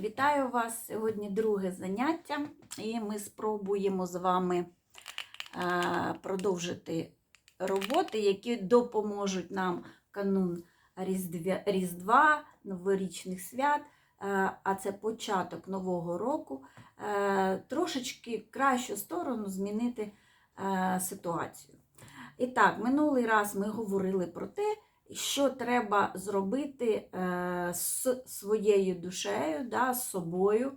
Вітаю вас! Сьогодні друге заняття, і ми спробуємо з вами е, продовжити роботи, які допоможуть нам канун Різдва, новорічних свят, е, а це початок нового року, е, трошечки кращу сторону змінити ситуацію. І так, минулий раз ми говорили про те, що треба зробити е, з своєю душею, да, з собою,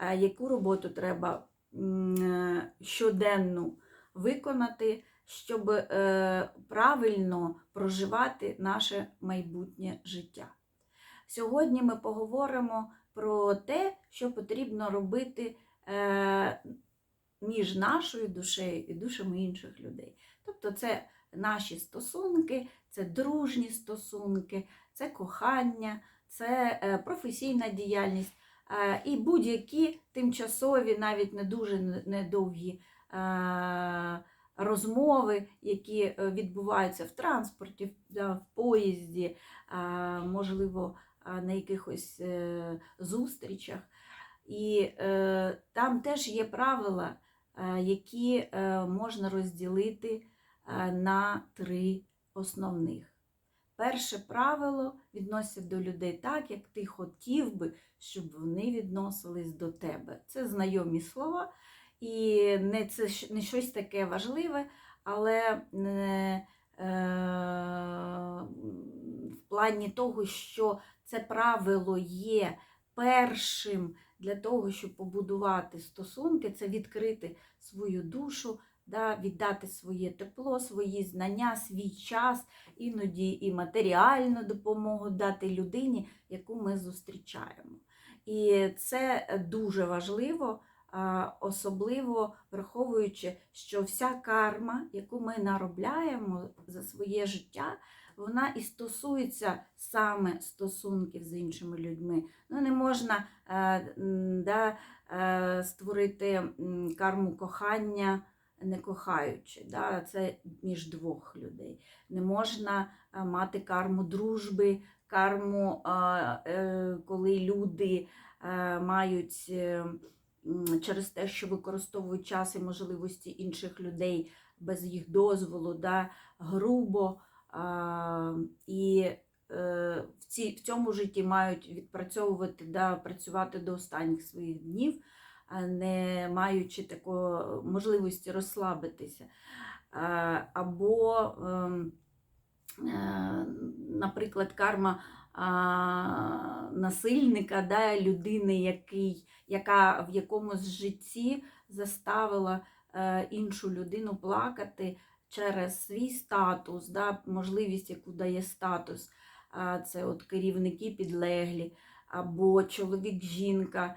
е, яку роботу треба е, щоденну виконати, щоб правильно проживати наше майбутнє життя. Сьогодні ми поговоримо про те, що потрібно робити між нашою душею і душами інших людей. Тобто, це наші стосунки, це дружні стосунки, це кохання, це е, професійна діяльність е, і будь-які тимчасові, навіть не дуже недовгі е, розмови, які відбуваються в транспорті, в- поїзді, можливо, на якихось зустрічах. І там теж є правила, які можна розділити на три основних. Перше правило відноситься до людей так, як ти хотів би, щоб вони відносились до тебе. Це знайомі слова, і не це не щось таке важливе, але не, е, в плані того, що це правило є першим для того, щоб побудувати стосунки, це відкрити свою душу, да, віддати своє тепло, свої знання, свій час, іноді і матеріальну допомогу дати людині, яку ми зустрічаємо. І це дуже важливо, особливо враховуючи, що вся карма, яку ми наробляємо за своє життя, вона і стосується саме стосунків з іншими людьми. Ну, не можна е, да, е, створити карму кохання не кохаючи. Да? Це між двох людей. Не можна е, мати карму дружби, карму, е, коли люди е, мають через те, що використовують час і можливості інших людей без їх дозволу, да? грубо. І в, цьому житті мають відпрацьовувати, да, працювати до останніх своїх днів, не маючи такої можливості розслабитися. Або, ем, е, наприклад, карма насильника, да, людини, який, яка в якомусь житті заставила е, іншу людину плакати через свій статус, да, можливість, яку дає статус. Це от керівники підлеглі, або чоловік-жінка,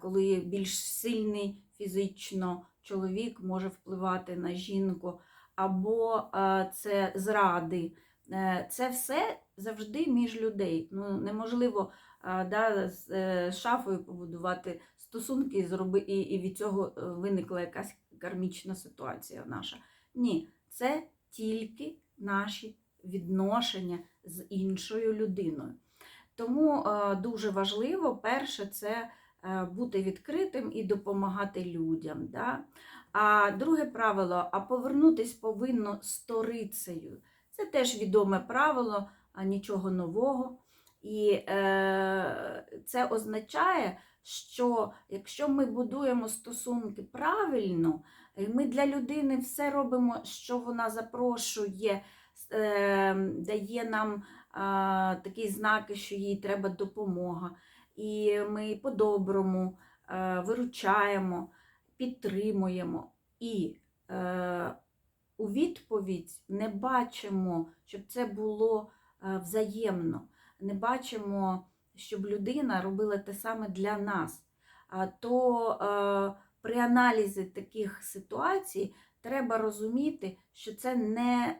коли більш сильний фізично чоловік може впливати на жінку, або це зради. Е, Це все завжди між людей. Ну, неможливо да, з е, шафою побудувати стосунки і, і, від цього е, виникла якась кармічна ситуація наша. Ні, це тільки наші відношення з іншою людиною. Тому е, дуже важливо, перше, це е, бути відкритим і допомагати людям. Да? А друге правило, а повернутись повинно сторицею. Це теж відоме правило, а нічого нового. І е, це означає, що якщо ми будуємо стосунки правильно, ми для людини все робимо, що вона запрошує, е, дає нам а, такі знаки, що їй треба допомога. І ми по-доброму е, виручаємо, підтримуємо. І е, у відповідь не бачимо, щоб це було е, взаємно. Не бачимо, щоб людина робила те саме для нас. А то при аналізі таких ситуацій треба розуміти, що це не,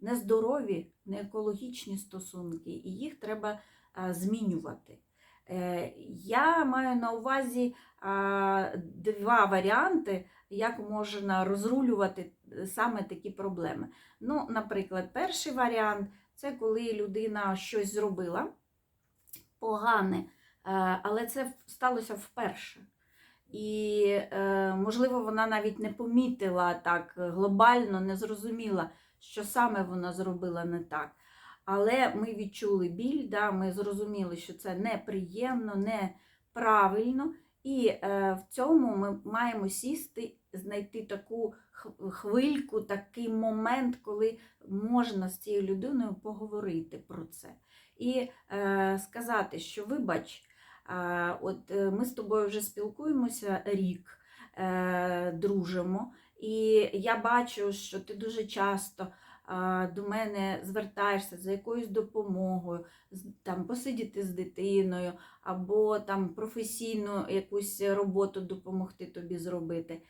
не здорові, не екологічні стосунки, і їх треба змінювати. Е, Я маю на увазі два варіанти, як можна розрулювати е, саме такі проблеми. Ну, наприклад, перший варіант це коли людина щось зробила погане але це сталося вперше. І, е, можливо, вона навіть не помітила так глобально, не зрозуміла, що саме вона зробила не так. Але ми відчули біль, да, ми зрозуміли, що це неприємно, неправильно. І е, в цьому ми маємо сісти, знайти таку хвильку, такий момент, коли можна з цією людиною поговорити про це. І е, сказати, що вибач, е, от е, ми з тобою вже спілкуємося рік, е, дружимо, і я бачу, що ти дуже часто до мене звертаєшся за якоюсь допомогою, там посидіти з дитиною, або там професійну якусь роботу допомогти тобі зробити.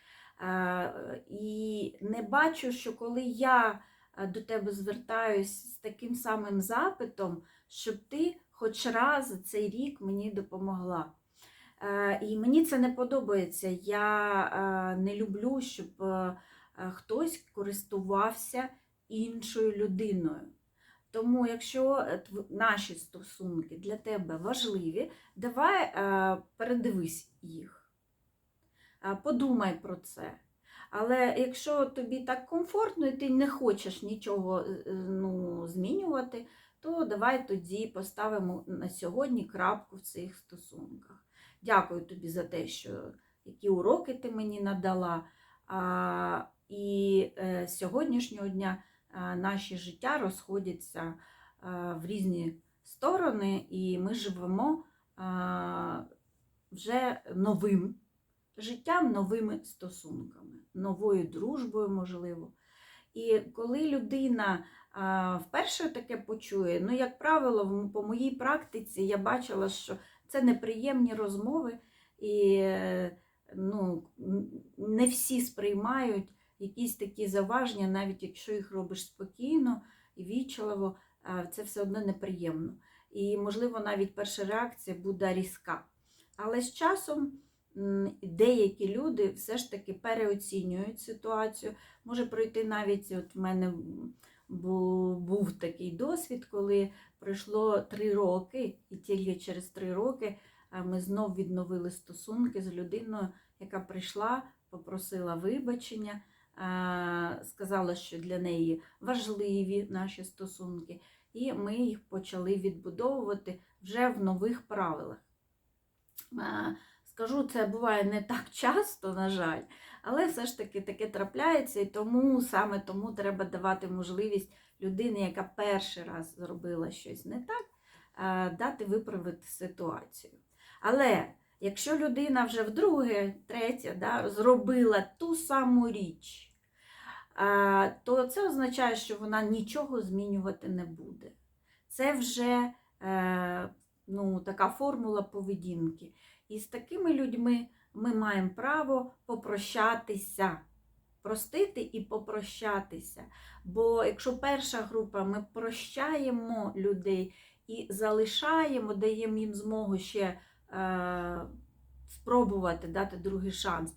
І не бачу, що коли я до тебе звертаюсь з таким самим запитом, щоб ти хоч раз за цей рік мені допомогла. І мені це не подобається. Я не люблю, щоб хтось користувався іншою людиною. Тому, якщо е, наші стосунки для тебе важливі, давай е, передивись їх, е, подумай про це. Але якщо тобі так комфортно і ти не хочеш нічого ну, змінювати, то давай тоді поставимо на сьогодні крапку в цих стосунках. Дякую тобі за те, що які уроки ти мені надала. І е, сьогоднішнього дня наші життя розходяться в різні сторони, і ми живемо вже новим життям, новими стосунками, новою дружбою, можливо. І коли людина вперше таке почує, ну, як правило, по моїй практиці я бачила, що це неприємні розмови, і ну, не всі сприймають якісь такі заваження, навіть якщо їх робиш спокійно і вічливо, це все одно неприємно. І, можливо, навіть перша реакція буде різка. Але з часом деякі люди все ж таки переоцінюють ситуацію. Може пройти навіть, от в мене був такий досвід, коли пройшло три роки, і тільки через три роки ми знов відновили стосунки з людиною, яка прийшла, попросила вибачення сказала, що для неї важливі наші стосунки, і ми їх почали відбудовувати вже в нових правилах. Скажу, це буває не так часто, на жаль, але все ж таки таке трапляється, і тому саме тому треба давати можливість людині, яка перший раз зробила щось не так, дати виправити ситуацію. Але якщо людина вже вдруге, третє, да, зробила ту саму річ, то це означає, що вона нічого змінювати не буде. Це вже е, ну, така формула поведінки. І з такими людьми ми маємо право попрощатися, простити і попрощатися. Бо якщо перша група, ми прощаємо людей і залишаємо, даємо їм змогу ще спробувати дати другий шанс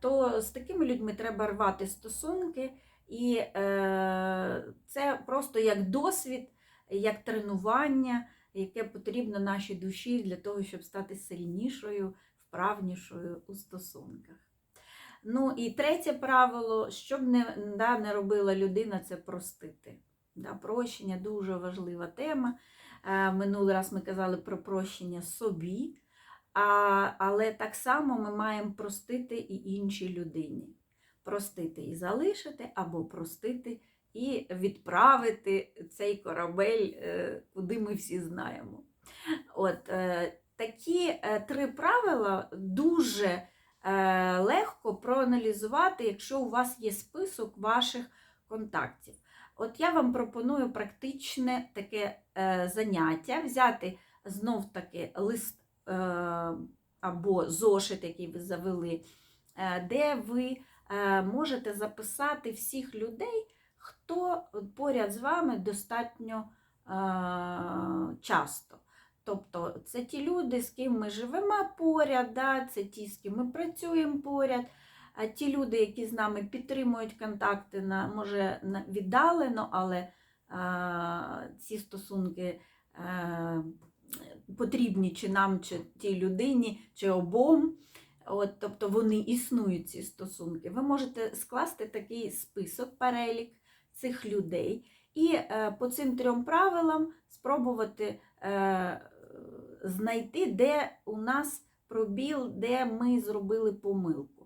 то з такими людьми треба рвати стосунки, і е, це просто як досвід, як тренування, яке потрібно нашій душі для того, щоб стати сильнішою, вправнішою у стосунках. Ну і третє правило, щоб не да, не робила людина, це простити. Да, Прощення дуже важлива тема. Е, минулий раз ми казали про прощення собі. А, Але так само ми маємо простити і іншій людині. Простити і залишити, або простити і відправити цей корабель, е, куди ми всі знаємо. От е, Такі три правила дуже легко проаналізувати, якщо у вас є список ваших контактів. От я вам пропоную практичне таке заняття, взяти знов-таки лист Е, або зошит, який ви завели, е, де ви е, можете записати всіх людей, хто поряд з вами достатньо часто. Тобто це ті люди, з ким ми живемо поряд, да, це ті, з ким ми працюємо поряд, ті люди, які з нами підтримують контакти, на, може віддалено, але а, ці стосунки а, потрібні чи нам, чи тій людині, чи обом. От, тобто вони існують, ці стосунки. Ви можете скласти такий список, перелік цих людей, і е, по цим трьом правилам спробувати е, знайти, де у нас пробіл, де ми зробили помилку.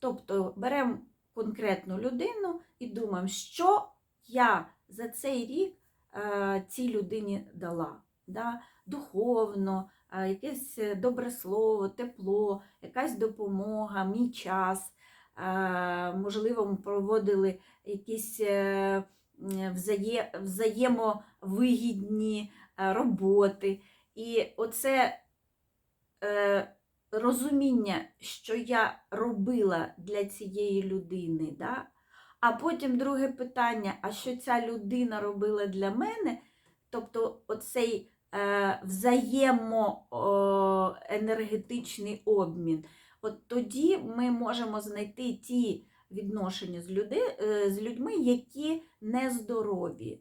Тобто беремо конкретну людину і думаємо, що я за цей рік е, цій людині дала. Да? Духовно, е, якесь добре слово, тепло, якась допомога, мій час. Е, Можливо, ми проводили якісь взає, взаємовигідні роботи. І оце розуміння, що я робила для цієї людини. Да? А потім друге питання: а що ця людина робила для мене? Тобто оцей е, взаємоенергетичний обмін. От тоді ми можемо знайти ті відношення з, люди, е, з людьми, які нездорові,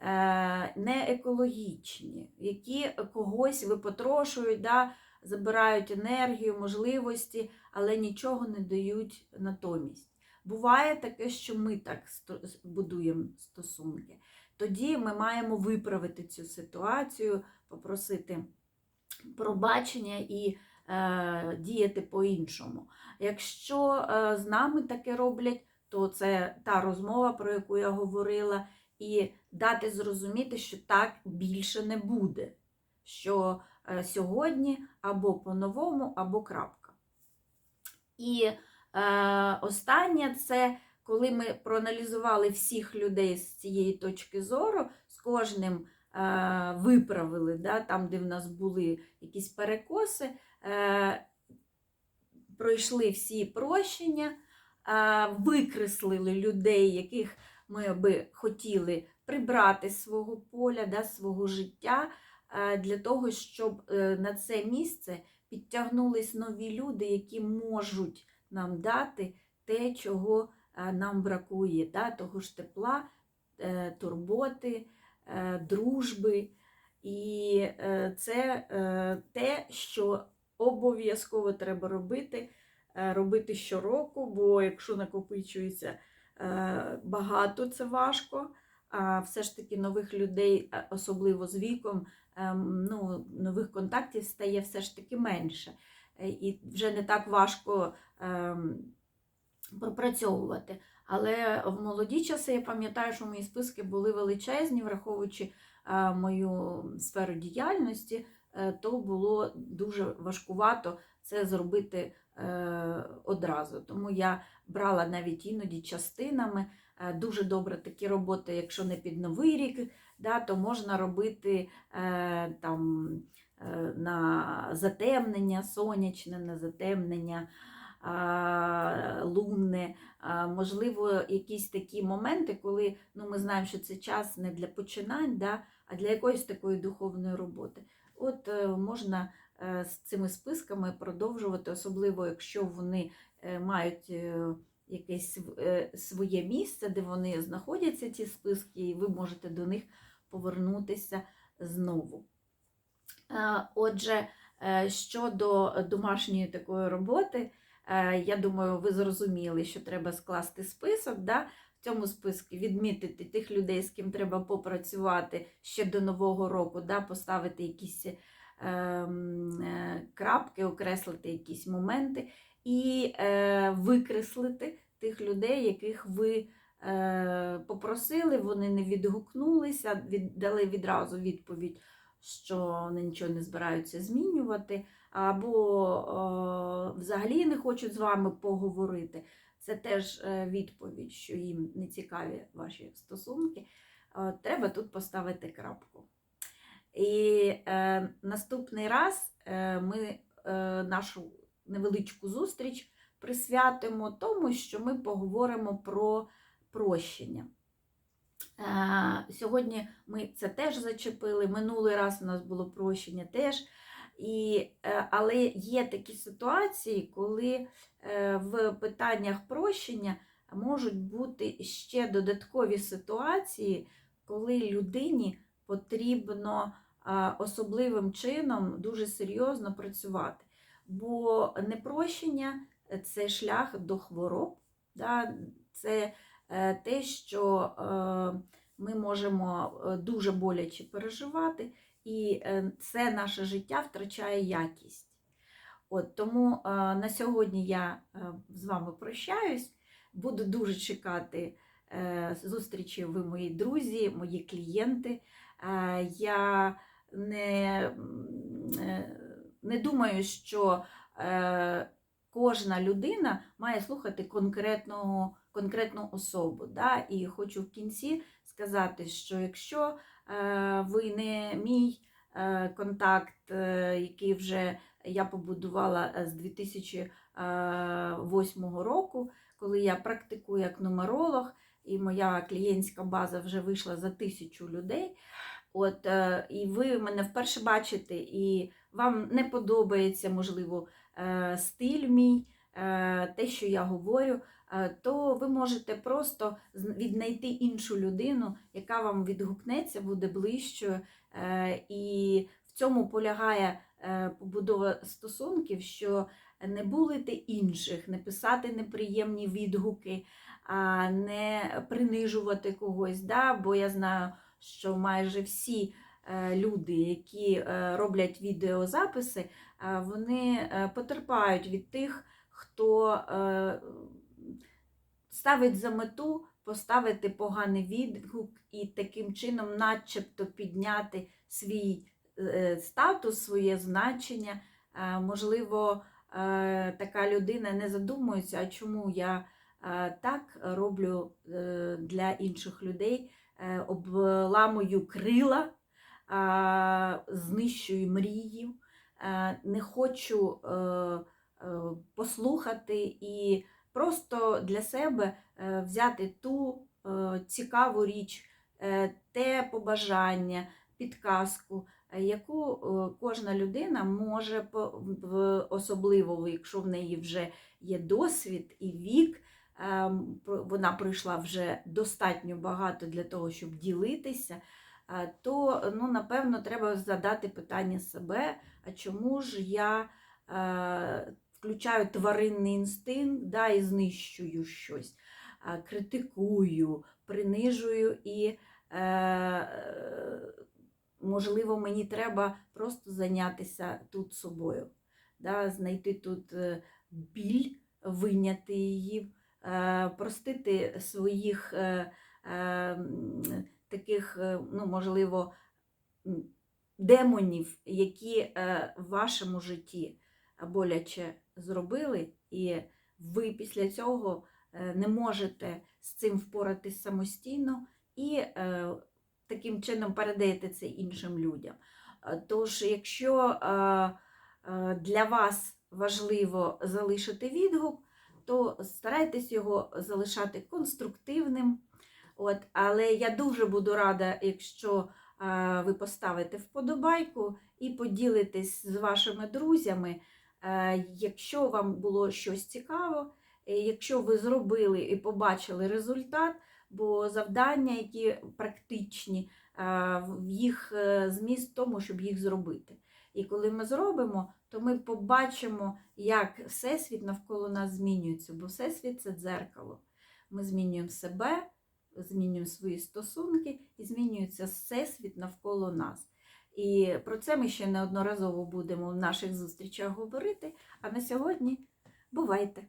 е, не екологічні, які когось випотрошують, да, забирають енергію, можливості, але нічого не дають натомість. Буває таке, що ми так будуємо стосунки. Тоді ми маємо виправити цю ситуацію, попросити пробачення і е, діяти по-іншому. Якщо е, з нами таке роблять, то це та розмова, про яку я говорила, і дати зрозуміти, що так більше не буде. Що сьогодні або по-новому, або крапка. І е, останнє це коли ми проаналізували всіх людей з цієї точки зору, з кожним е, виправили, да, там, де в нас були якісь перекоси, е, пройшли всі прощення, е, викреслили людей, яких ми би хотіли прибрати з свого поля, да, свого життя, е, для того, щоб е, на це місце підтягнулись нові люди, які можуть нам дати те, чого нам бракує, да, того ж тепла, е, турботи, е, дружби. І е, це те, що обов'язково треба робити, робити щороку, бо якщо накопичується багато, це важко. А все ж таки нових людей, особливо з віком, ну, нових контактів стає все ж таки менше. І вже не так важко ем, пропрацьовувати. Але в молоді часи я пам'ятаю, що мої списки були величезні, враховуючи е, мою сферу діяльності, е, то було дуже важкувато це зробити е, одразу. Тому я брала навіть іноді частинами. Дуже добре такі роботи, якщо не під новий рік, да, то можна робити там на затемнення, сонячне на затемнення лунне, можливо, якісь такі моменти, коли ну, ми знаємо, що це час не для починань, да, а для якоїсь такої духовної роботи. От е, можна е, з цими списками продовжувати, особливо якщо вони е, мають якесь своє місце, де вони знаходяться, ці списки, і ви можете до них повернутися знову. Отже, щодо домашньої такої роботи, Е, я думаю, ви зрозуміли, що треба скласти список. Да? В цьому списку відмітити тих людей, з ким треба попрацювати ще до Нового року, да? поставити якісь е, крапки, окреслити якісь моменти і е, викреслити тих людей, яких ви е, попросили, вони не відгукнулися, від, дали відразу відповідь, що вони нічого не збираються змінювати або взагалі не хочуть з вами поговорити. Це теж е, відповідь, що їм не цікаві ваші стосунки. Треба тут поставити крапку. І е, наступний раз е, ми е, нашу невеличку зустріч присвятимо тому, що ми поговоримо про прощення. Е, сьогодні ми це теж зачепили. Минулий раз у нас було прощення теж. І, е, Але є такі ситуації, коли е, в питаннях прощення можуть бути ще додаткові ситуації, коли людині потрібно особливим чином дуже серйозно працювати. Бо непрощення це шлях до хвороб, да? це е, те, що е, ми можемо е, дуже боляче переживати, і це наше життя втрачає якість. От, тому на сьогодні я з вами прощаюсь. Буду дуже чекати зустрічі. Ви мої друзі, мої клієнти. Е, я не, е, не думаю, що е, кожна людина має слухати конкретного, конкретну особу. Да? І хочу в кінці сказати, що якщо ви не мій контакт, який вже я побудувала з 2008 року, коли я практикую як нумеролог, і моя клієнтська база вже вийшла за тисячу людей. От, е, і ви мене вперше бачите, і вам не подобається, можливо, е, стиль мій, е, те, що я говорю, то ви можете просто віднайти іншу людину, яка вам відгукнеться, буде ближчою. І в цьому полягає побудова стосунків, що не булити інших, не писати неприємні відгуки, не принижувати когось. Да? Бо я знаю, що майже всі е, люди, які е, роблять відеозаписи, е, вони потерпають від тих, хто ставить за мету поставити поганий відгук і таким чином, начебто, підняти свій статус, своє значення. Можливо, така людина не задумується, а чому я так роблю для інших людей, обламую крила, е, знищую мрію, е, не хочу е, е, послухати і просто для себе е, взяти ту е, цікаву річ, е, те побажання, підказку, е, яку е, кожна людина може, особливо якщо в неї вже є досвід і вік, е, вона пройшла вже достатньо багато для того, щоб ділитися, е, то ну, напевно треба задати питання себе, а чому ж я е, включаю тваринний інстинкт да, і знищую щось, а, критикую, принижую і, е, е, можливо, мені треба просто зайнятися тут собою, да, знайти тут е, біль, виняти її, е, простити своїх е, е, таких, е, ну, можливо, демонів, які е, в вашому житті боляче зробили, і ви після цього е, не можете з цим впоратись самостійно і е, таким чином передаєте це іншим людям. Е, Тож, якщо е, е, для вас важливо залишити відгук, то старайтесь його залишати конструктивним. От, але я дуже буду рада, якщо ви поставите вподобайку і поділитесь з вашими друзями. Е, Якщо вам було щось цікаво, е, якщо ви зробили і побачили результат, бо завдання, які практичні, їх е, зміст в тому, щоб їх зробити. І коли ми зробимо, то ми побачимо, як Всесвіт навколо нас змінюється, бо Всесвіт це дзеркало. Ми змінюємо себе, змінюємо свої стосунки і змінюється Всесвіт навколо нас. І про це ми ще неодноразово будемо в наших зустрічах говорити. А на сьогодні бувайте!